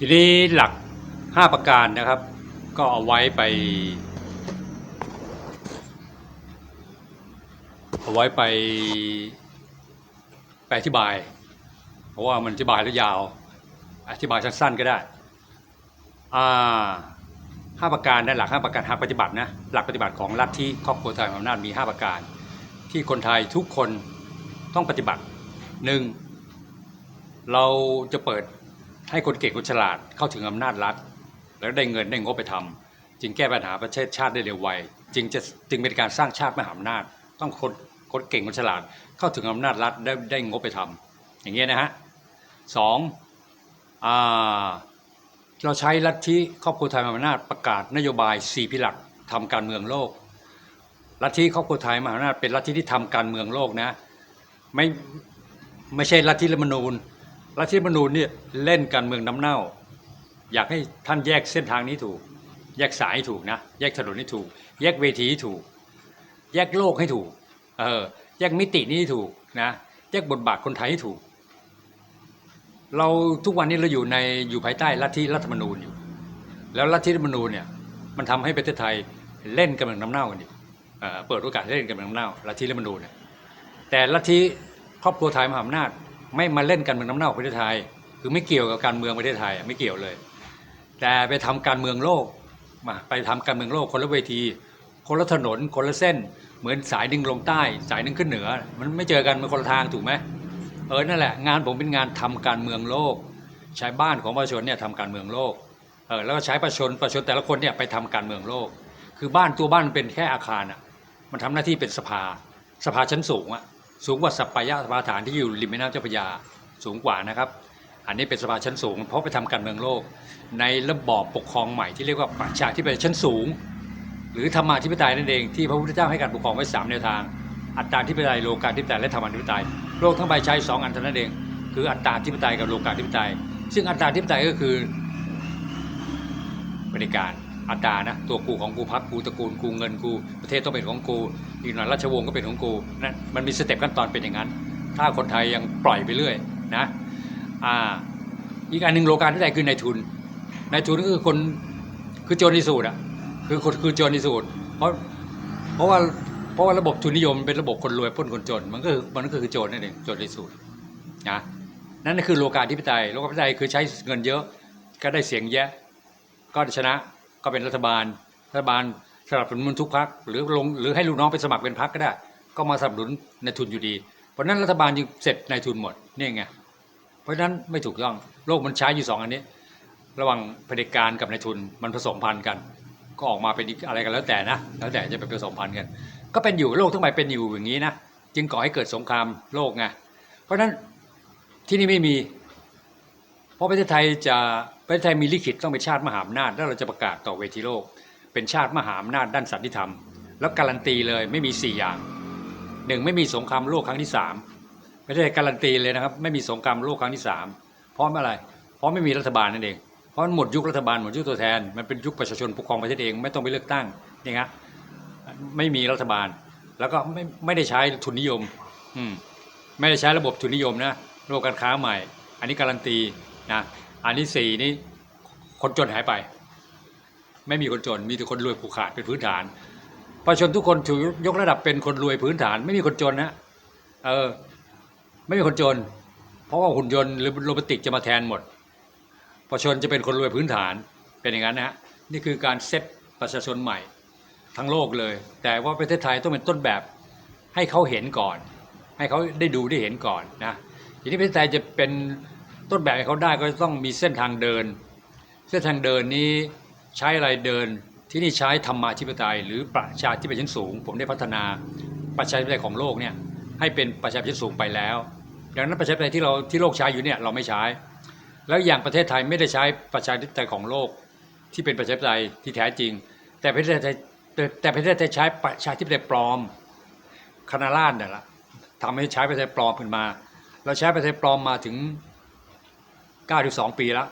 ทีนี้หลัก 5 ประการนะครับ ก็เอาไว้ไป เอาไว้ไปไปอธิบาย เพราะว่ามันอธิบายแล้วยาว อธิบายสั้นๆก็ได้อ่าห้าประการนะหลักห้าประการหากปฏิบัตินะหลักปฏิบัติของลัฐทธิครอบครัวไทยอำนาจมี 5 ประการ ที่คนไทยทุกคนต้องปฏิบัติหนึ่งเราจะเปิด ให้คนเก่งคนฉลาดเข้าถึงอำนาจรัฐ แล้วได้เงินได้งบไปทำจึงแก้ปัญหาประเทศชาติได้เร็วไวจึงจะจึงเป็นการสร้างชาติมหาอำนาจ ต้องคนคนเก่งคนฉลาด เข้าถึงอำนาจรัฐได้ได้งบไปทำอย่างเงี้ยนะฮะสองอ่าเราใช้ลัทธิครอบครัวไทยมหาอำนาจประกาศนโยบาย 4 พิหลักทำการเมืองโลก ลัทธิครอบครัวไทยมหาอำนาจเป็นลัทธิที่ทำการเมืองโลกนะ ไม่ไม่ใช่ลัทธิรัฐมนูญลัทธิ รัฐธรรมนูญเนี่ยเล่นการเมืองน้ำเน่า อยากให้ท่านแยกเส้นทางนี้ถูก แยกสายถูกนะ แยกถนนให้ถูก แยกเวทีถูก แยกโลกให้ถูก เออ แยกมิตินี้ถูกนะ แยกบทบาทคนไทยให้ถูก เราทุกวันนี้เราอยู่ในอยู่ภายใต้ลัทธิรัฐธรรมนูญอยู่ แล้วลัทธิรัฐธรรมนูญเนี่ยมันทำให้ประเทศไทยเล่นกำลังน้ำเน่ากันอยู่เปิดโอกาสให้เล่นกำลังน้ำเน่าลัทธิรัฐธรรมนูญเนี่ยแต่ลัทธิครอบครัวไทยมหาอำนาจ ไม่มาเล่นการเมืองน้ำเน่าของประเทศไทย คือไม่เกี่ยวกับการเมืองประเทศไทยไม่เกี่ยวเลย แต่ไปทำการเมืองโลกมาไปทำการเมืองโลกคนละเวที คนละถนนคนละเส้น เหมือนสายหนึ่งลงใต้ สายหนึ่งขึ้นเหนือ มันไม่เจอกันมันคนละทางถูกไหมเออนั่นแหละงานผมเป็นงานทำการเมืองโลก ใช้บ้านของประชาชนเนี่ยทำการเมืองโลกเออแล้วก็ใช้ประชาชนประชาชนแต่ละคนเนี่ยไปทำการเมืองโลก คือบ้านตัวบ้านมันเป็นแค่อาคารอะมันทำหน้าที่เป็นสภาสภาชั้นสูงอะ สูงกว่าสัปปายะสภาฐานที่อยู่ริมแม่น้ำเจ้าพระยาสูงกว่านะครับ อันนี้เป็นสภาชั้นสูง เพราะไปทำการเมืองโลก ในระบอบปกครองใหม่ที่เรียกว่าประชาธิปไตยชั้นสูง หรือธรรมาธิปไตยนั่นเองที่พระพุทธเจ้าให้การปกครองไว้สามแนวทาง อัตตาธิปไตยโลกาธิปไตยและธรรมาธิปไตยโลกทั้งใบใช้สองอันเท่านั้นเอง คืออัตตาธิปไตยกับโลกาธิปไตย ซึ่งอัตตาธิปไตยก็คือบริการ อัตานะตัวกูของกูพักกูตระกูลกูเงินกูประเทศต้องเป็นของกูอีกหน่อยราชวงศ์ก็เป็นของกูนั่นมันมีสเต็ปขั้นตอนเป็นอย่างนั้น ถ้าคนไทยยังปล่อยไปเรื่อยนะอ่าอีกอันหนึ่งโลกาธิปไตยคือนายทุนนายทุนก็คือคนคือโจรนิสูตรอะคือคนคือโจรนิสูตรเพราะเพราะว่าเพราะว่าระบบทุนนิยมเป็นระบบคนรวยปล้นคนจนมันก็คือมันก็คือโจรนั่นเองโจรนิสูตรนะนั่นคือโลกาธิปไตยโลกาธิปไตยคือใช้เงินเยอะก็ได้เสียงแยะก็ชนะ ก็เป็นรัฐบาล รัฐบาลสนับสนุนทุกพักหรือลงหรือให้ลูกน้องไปสมัครเป็นพักก็ได้ ก็มาสนับสนุนในทุนอยู่ดี เพราะนั้นรัฐบาลจึงเสร็จในทุนหมดนี่ไงเพราะฉะนั้นไม่ถูกต้องโลกมันใช้อยู่สองอันนี้ ระหว่างเผด็จการกับในทุนมันผสมพันธุ์กัน ก็ออกมาเป็นอะไรกันแล้วแต่นะแล้วแต่จะไปผสมพันธุ์กัน ก็เป็นอยู่โลกทั้งใบเป็นอยู่อย่างนี้นะจึงก่อให้เกิดสงครามโลกไงเพราะฉะนั้นที่นี่ไม่มี เพราะประเทศไทยจะ ประเทศไทยมีลิขิตต้องเป็นชาติมหาอำนาจแล้วเราจะประกาศต่อเวทีโลก เป็นชาติมหาอำนาจด้านสันติธรรม แล้วการันตีเลยไม่มีสี่อย่างหนึ่งไม่มีสงครามโลกครั้งที่สามประเทศไทยการันตีเลยนะครับ ไม่มีสงครามโลกครั้งที่สามเพราะอะไร เพราะไม่มีรัฐบาลนั่นเองเพราะมันหมดยุครัฐบาลหมดยุคตัวแทน มันเป็นยุคประชาชนปกครองประเทศเองไม่ต้องไปเลือกตั้งนี่ฮะไม่มีรัฐบาล แล้วก็ไม่ไม่ได้ใช้ทุนนิยมอืมไม่ได้ใช้ระบบทุนนิยมนะโลกการค้าใหม่ อันนี้การันตีนะ อันที่สี่นี่คนจนหายไป ไม่มีคนจนมีแต่คนรวยผูกขาดเป็นพื้นฐานประชาชนทุกคนถือยกระดับเป็นคนรวยพื้นฐาน ไม่มีคนจนนะเออ ไม่มีคนจน เพราะว่าหุ่นยนต์หรือโรบอติกจะมาแทนหมดประชาชนจะเป็นคนรวยพื้นฐานเป็นอย่างนั้นนะฮะนี่คือการเซตประชาชนใหม่ทั้งโลกเลย แต่ว่าประเทศไทยต้องเป็นต้นแบบให้เขาเห็นก่อน ให้เขาได้ดูได้เห็นก่อนนะทีนี้ประเทศไทยจะเป็น ต้นแบบให้เขาได้ก็ต้องมีเส้นทางเดิน เส้นทางเดินนี้ใช้อะไรเดินที่นี่ใช้ธรรมาธิปไตย หรือประชาธิปไตยชั้นสูง ผมได้พัฒนาประชาธิปไตยของโลกเนี่ยให้เป็นประชาธิปไตยชั้นสูงไปแล้วดังนั้นประชาธิปไตยที่เราที่โลกใช้อยู่เนี่ยเราไม่ใช้ แล้วอย่างประเทศไทยไม่ได้ใช้ประชาธิปไตยของโลกที่เป็นประชาธิปไตยที่แท้จริง แต่ประเทศไทยแต่แต่ประเทศไทยใช้ประชาธิปไตยปลอมคณะราษฎรเนี่ยละทำให้ใช้ประชาธิปไตยปลอมขึ้นมา เราใช้ประชาธิปไตยปลอมมาถึง 92 ปีแล้ว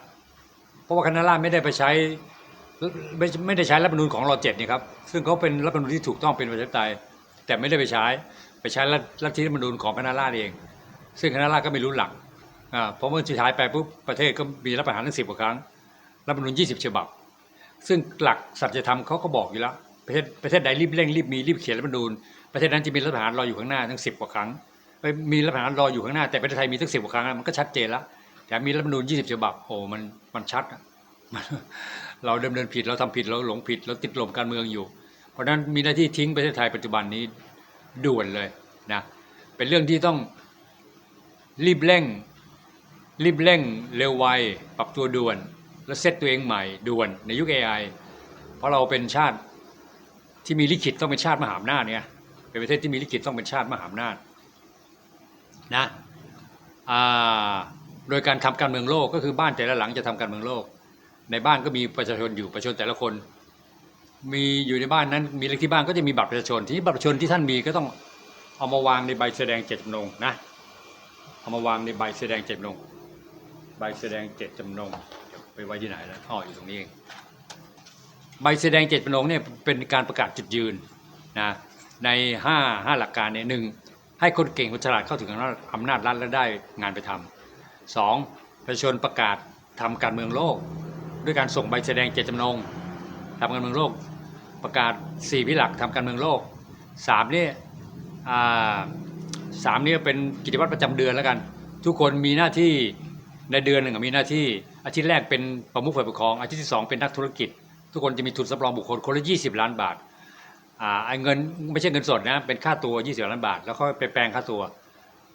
เพราะว่าคณะราษฎรไม่ได้ไปใช้ไม่ไม่ได้ใช้รัฐธรรมนูญของรอเจ็ดนี่ครับ ซึ่งเขาเป็นรัฐธรรมนูญที่ถูกต้องเป็นประชาธิปไตย แต่ไม่ได้ไปใช้ ไปใช้รัฐรัฐธรรมนูญของคณะราษฎรเอง ซึ่งคณะราษฎรก็ไม่รู้หลักอ่าเพราะเมื่อสุดท้ายไปปุ๊บประเทศก็มีรัฐประหารทั้งสิบกว่าครั้ง รัฐธรรมนูญ20ฉบับ ซึ่งหลักสัจธรรมเขาก็บอกอยู่แล้ว ประเทศประเทศใดรีบเร่งรีบมีรีบเขียนรัฐธรรมนูญ ประเทศนั้นจะมีรัฐประหารรออยู่ข้างหน้าทั้งสิบกว่าครั้ง มีรัฐประหารรออยู่ข้างหน้าแต่ประเทศไทยมีตั้งสิบกว่าครั้งมันก็ชัดเจนแล้ว แต่มีรัฐธรรมนูญ20ฉบับโอ้มันมันชัดเราเดำเนินผิดเราทำผิดเราหลงผิดเราติดลมการเมืองอยู่ เพราะฉะนั้นมีหน้าที่ทิ้งประเทศไทยปัจจุบันนี้ด่วนเลยนะเป็นเรื่องที่ต้องรีบเร่ง รีบเร่งเร็วไวปรับตัวด่วน แล้วเซตตัวเองใหม่ด่วนในยุค AI เพราะเราเป็นชาติที่มีลิขิตต้องเป็นชาติมหาอำนาจเนี่ยเป็นประเทศที่มีลิขิตต้องเป็นชาติมหาอำนาจนะอ่า โดยการทำการเมืองโลกก็คือบ้านแต่ละหลังจะทำการเมืองโลก ในบ้านก็มีประชาชนอยู่ประชาชนแต่ละคน มีอยู่ในบ้านนั้นมีเลขที่บ้านก็จะมีบัตรประชาชน ที่บัตรประชาชนที่ท่านมีก็ต้องเอามาวางในใบแสดงเจตจำนงนะเอามาวางในใบแสดงเจตจำนงใบแสดงเจตจำนงไปไว้ที่ไหนแล้วอ๋ออยู่ตรงนี้เองใบแสดงเจตจำนงเนี่ยเป็นการประกาศจุดยืนนะในห้าหลักการเนี่ยหนึ่งให้คนเก่งคนฉลาดเข้าถึงอำนาจรัฐและได้งานไปทำ 2. ประชาชนประกาศทำการเมืองโลก ด้วยการส่งใบแสดงเจตจำนงทำการเมืองโลก ประกาศ4พิหลักทำการเมืองโลก 3 นี่สามนี่เป็นกิจวัตรประจำเดือนแล้วกัน ทุกคนมีหน้าที่ในเดือนหนึ่งมีหน้าที่อาทิตย์แรกเป็นประมุขฝ่ายปกครองอาทิตย์ที่ 2 เป็นนักธุรกิจ ทุกคนจะมีทุนสำรองบุคคลคนละ 20 ล้านบาทอ่าเงินไม่ใช่เงินสดนะเป็นค่าตัว 20 ล้านบาท แล้วก็ไปแปลงค่าตัว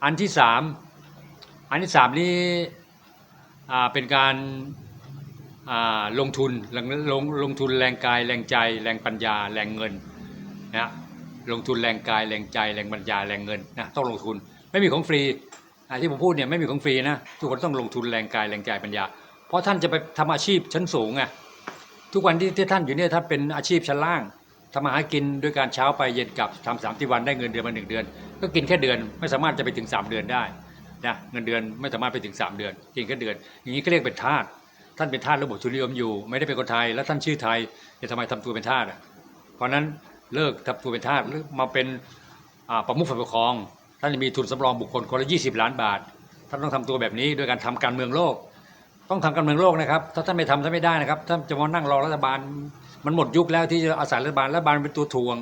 อันที่ 3 อันที่สามนี่เป็นการลงทุนลงลงลงทุนแรงกายแรงใจ แรงปัญญา แรงเงินนะลงทุนแรงกายแรงใจ แรงปัญญาแรงเงินนะต้องลงทุนไม่มีของฟรีที่ผมพูดเนี่ยไม่มีของฟรีนะทุกคนต้องลงทุนแรงกายแรงใจปัญญา เพราะท่านจะไปทำอาชีพชั้นสูงไงทุกวันที่ที่ท่านอยู่เนี่ยถ้านเป็นอาชีพชั้นล่างทำมาหากินด้วยการเช้าไปเย็นกลับทำสามที่วันได้เงินเดือนมาหนึ่งเดือน ก็กินแค่เดือนไม่สามารถจะไปถึงสามเดือนได้ นะเงินเดือนไม่สามารถไปถึงสามเดือนกินแค่เดือน อย่างนี้ก็เรียกเป็นทาสท่านเป็นทาสระบบทุนนิยมอยู่ ไม่ได้เป็นคนไทย แล้วท่านชื่อไทยจะทำไมทำตัวเป็นทาสอะเพราะนั้นเลิกทำตัวเป็นทาสหรือมาเป็นประมุขฝ่ายปกครอง ท่านจะมีทุนสำรองบุคคลคนละ 20 ล้านบาท ท่านต้องทำตัวแบบนี้โดยการทำการเมืองโลก ต้องทำการเมืองโลกนะครับถ้าท่านไม่ทำท่านไม่ได้นะครับท่านจะมานั่งรอรัฐบาล มันหมดยุคแล้วที่จะอาศัยรัฐบาลรัฐบาลเป็นตัวทวง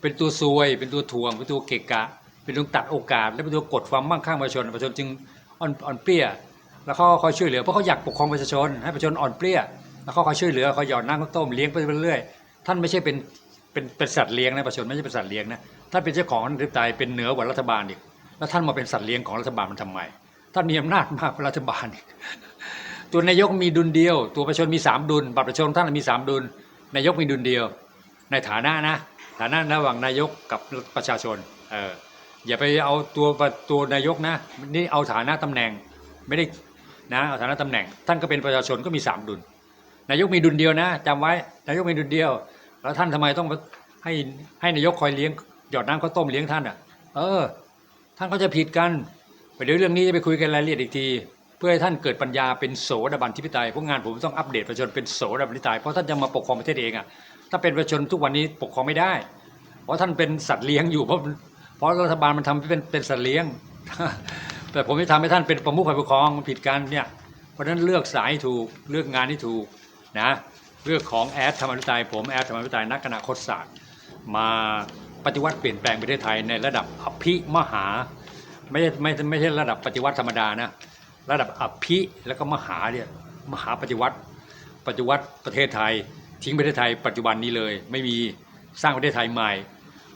เป็นตัวซวย เป็นตัวทวงเป็นตัวเกะกะ เป็นตัวตัดโอกาส และเป็นตัวกดความมั่งคั่งประชาชนประชาชนจึงอ่อนอ่อนเปรี้ยแล้วเขาคอยช่วยเหลือเพราะเขาอยากปกครองประชาชน ให้ประชาชนอ่อนเปรี้ยแล้วเขาคอยช่วยเหลือคอยหยอดน้ำข้าวต้มเลี้ยงไปเรื่อยๆท่านไม่ใช่เป็นเป็นเป็นสัตว์เลี้ยงนะประชาชนไม่ใช่เป็นสัตว์เลี้ยงนะท่านเป็นเจ้าของอธิปไตยเป็นเหนือกว่ารัฐบาลอีกแล้วท่านมาเป็นสัตว์เลี้ยงของรัฐบาลมันทำไมท่านมีอำนาจมากกว่ารัฐบาลอีกตัวนายกมีดุลเดียว ตัวประชาชนมีสามดุลบัตรประชาชนท่านมีสามดุลนายกมีดุลเดียว ในฐานะนะฐานะระหว่างนายกกับประชาชนเออ อย่าไปเอาตัวตัวนายกนะนี่เอาฐานะตำแหน่งไม่ได้นะเอาฐานะตำแหน่ง ท่านก็เป็นประชาชนก็มีสามดุล นายกมีดุลเดียวนะจำไว้นายกมีดุลเดียว แล้วท่านทำไมต้องให้ให้นายกคอยเลี้ยงหยอดน้ำข้าวต้มเลี้ยงท่านอะ เออ ท่านก็จะผิดกันไปเดี๋ยวเรื่องนี้จะไปคุยกันรายละเอียดอีกทีเพื่อให้ท่านเกิดปัญญาเป็นโสดาบันทิพิไตยพวกงานผมต้องอัปเดตประชาชนเป็นโสดาบันทิพิไตยเพราะท่านจะมาปกครองประเทศเองอะถ้าเป็นประชาชนทุกวันนี้ปกครองไม่ได้ เพราะท่านเป็นสัตว์เลี้ยงอยู่เพราะ เพราะรัฐบาลมันทำให้เป็นเป็นสัตว์เลี้ยง แต่ผมจะทำให้ท่านเป็นประมุขฝ่ายปกครองมันผิดกันเนี่ยเพราะฉะนั้นเลือกสายถูกเลือกงานที่ถูกนะเลือกของแอดธรรมวิทยผมแอดธรรมวิทยนักอนาคตศาสตร์ มาปฏิวัติเปลี่ยนแปลงประเทศไทยในระดับอภิมหาไม่ใช่ไม่ไม่ใช่ระดับปฏิวัติธรรมดานะระดับอภิแล้วก็มหาเนี่ยมหาปฏิวัติ ปฏิวัติประเทศไทย ทิ้งประเทศไทยปัจจุบันนี้เลย ไม่มีสร้างประเทศไทยใหม่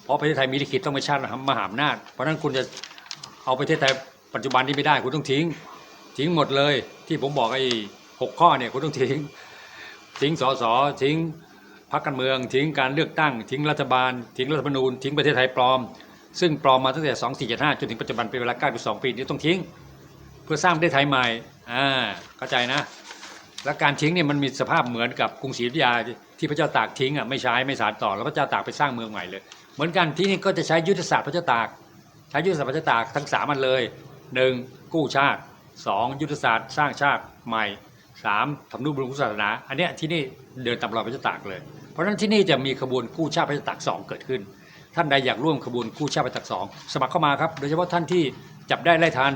เพราะประเทศไทยมีลิขิตต้องเป็นชาติมหาอำนาจ เพราะฉะนั้นคุณจะเอาประเทศไทยปัจจุบันนี้ไม่ได้ คุณต้องทิ้ง ทิ้งหมดเลย ที่ผมบอกไอ้หกข้อเนี่ยคุณต้องทิ้ง ทิ้งสสทิ้งพรรคการเมือง ทิ้งการเลือกตั้ง ทิ้งรัฐบาล ทิ้งรัฐธรรมนูญทิ้งประเทศไทยปลอม ซึ่งปลอมมาตั้งแต่2475จนถึงปัจจุบันเป็นเวลา92ปีนี้ต้องทิ้ง เพื่อสร้างประเทศไทยใหม่อ่าเข้าใจนะและการทิ้งเนี่ยมันมีสภาพเหมือนกับกรุงศรีอยุธยาที่พระเจ้าตากทิ้งอะไม่ใช้ไม่สานต่อแล้วพระเจ้าตากไปสร้างเมืองใหม่เลย เหมือนกันที่นี่ก็จะใช้ยุทธศาสตร์พระเจ้าตาก ใช้ยุทธศาสตร์พระเจ้าตากทั้งสามอันเลยหนึ่งกู้ชาติสองยุทธศาสตร์สร้างชาติใหม่สามทำนุบำรุงศาสนา อันเนี้ยที่นี่เดินตามรอยพระเจ้าตากเลย เพราะฉะนั้นที่นี่จะมีขบวนกู้ชาติพระเจ้าตากสองเกิดขึ้น ท่านใดอยากร่วมขบวนกู้ชาติพระเจ้าตากสองสมัครเข้ามาครับ โดยเฉพาะท่านที่จับได้ไล่ทัน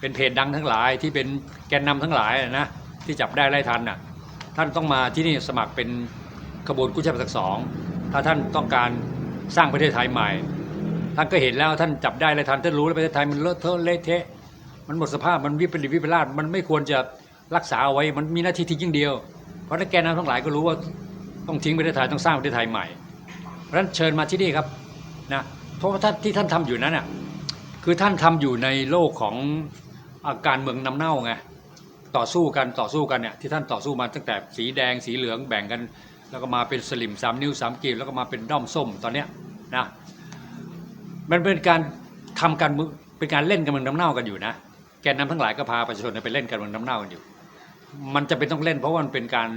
เป็นเพจดังทั้งหลายที่เป็นแกนนำทั้งหลายนะที่จับได้ไล่ทันน่ะท่านต้องมาที่นี่สมัครเป็นขบวนกู้ชาติประเจ้าตากสองถ้าท่านต้องการ สร้างประเทศไทยใหม่ ท่านก็เห็นแล้วท่านจับได้เลยท่านท่านรู้แล้วประเทศไทยมันเลอะเทอะเละเทะ มันหมดสภาพมันวิปริตวิปลาสมันไม่ควรจะรักษาเอาไว้มันมีหน้าที่ทิ้งอย่างเดียว เพราะนักแกนนำทั้งหลายก็รู้ว่าต้องทิ้งประเทศไทยต้องสร้างประเทศไทยใหม่ เพราะฉะนั้นเชิญมาที่นี่ครับนะเพราะว่าท่านที่ท่านทำอยู่นั้นอะคือท่านทำอยู่ในโลกของอาการเมืองนำเน่าไงต่อสู้กันต่อสู้กันเนี่ยที่ท่านต่อสู้มาตั้งแต่สีแดงสีเหลืองแบ่งกัน แล้วก็มาเป็นสลิมสามนิ้วสามกีบแล้วก็มาเป็นด้อมส้มตอนเนี้ยนะมันเป็นการทำการเมือเป็นการเล่นการเมืองน้ำเน่ากันอยู่นะแกนนำทั้งหลายก็พาประชาชนไปเล่นการเมืองน้ำเน่ากันอยู่ มันจะเป็นต้องเล่นเพราะว่ามันเป็นการ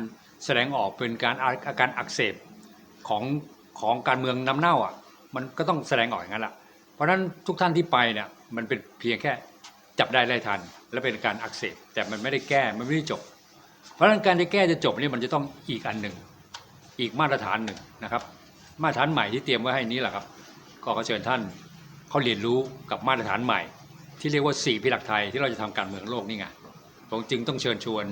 แสดงออกเป็นการอาอาการอักเสบของของการเมืองน้ำเน่าอะมันก็ต้องแสดงออกอย่างนั้นแหละเพราะฉะนั้นทุกท่านที่ไปเนี่ยมันเป็นเพียงแค่จับได้ไล่ทัน และเป็นการอักเสบแต่มันไม่ได้แก้มันไม่ได้จบ เพราะฉะนั้นการจะแก้จะจบนี่มันจะต้องอีกอันหนึ่ง อีกมาตรฐานหนึ่งนะครับ มาตรฐานใหม่ที่เตรียมไว้ให้นี้แหละครับ ก็ขอเชิญท่านเขาเรียนรู้กับมาตรฐานใหม่ ที่เรียกว่าสี่พิลักไทยที่เราจะทำการเมืองโลกนี่ไงผมจึงต้องเชิญชวน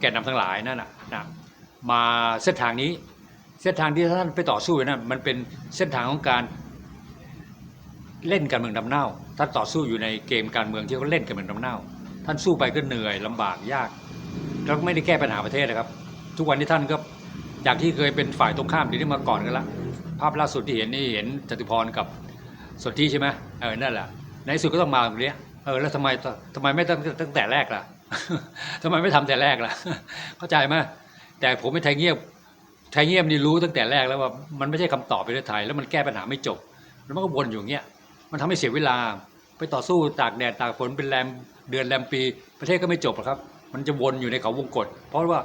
แกนนำทั้งหลายนั่นนะนะมาเส้นทางนี้เส้นทางที่ท่านไปต่อสู้นั้นมันเป็นเส้นทางของการเล่นการเมืองดำเน่าท่านต่อสู้อยู่ในเกมการเมืองที่เขาเล่นการเมืองดำเน่า ท่านสู้ไปก็เหนื่อยลำบากยากแล้วไม่ได้แก้ปัญหาประเทศนะครับ ทุกวันนี้ท่านก็ จากที่เคยเป็นฝ่ายตรงข้ามเดี๋ยวนี้มาก่อนกันละภาพล่าสุดที่เห็นนี่เห็นจตุพรกับสนธิใช่ไหมเออนั่นแหละในสุดก็ต้องมาตรงนี้เออแล้วทำไมทำไมไม่ตั้งตั้งแต่แรกล่ะทำไมไม่ทำแต่แรกล่ะ เข้าใจไหมแต่ผมไม่ไทยเงียบไทยเงียบนี่รู้ตั้งแต่แรกแล้วว่ามันไม่ใช่คำตอบประเทศไทยแล้วมันแก้ปัญหาไม่จบ แล้วมันก็วนอยู่เงี้ย มันทำให้เสียเวลาไปต่อสู้ตากแดดตากฝนเป็นแรมเดือนแรมปี ประเทศก็ไม่จบหรอกครับ มันจะวนอยู่ในเขาวงกฏเพราะว่า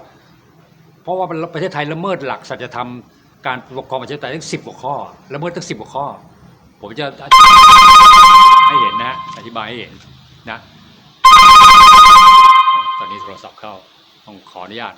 เพราะว่าประเทศไทยละเมิดหลักสัจธรรมการปกครองประชาธิปไตยทั้งสิบกว่าข้อละเมิดทั้งสิบกว่าข้อ ผมจะให้เห็นนะอธิบายให้เห็นนะตอนนี้โทรศัพท์เข้าต้องขออนุญาต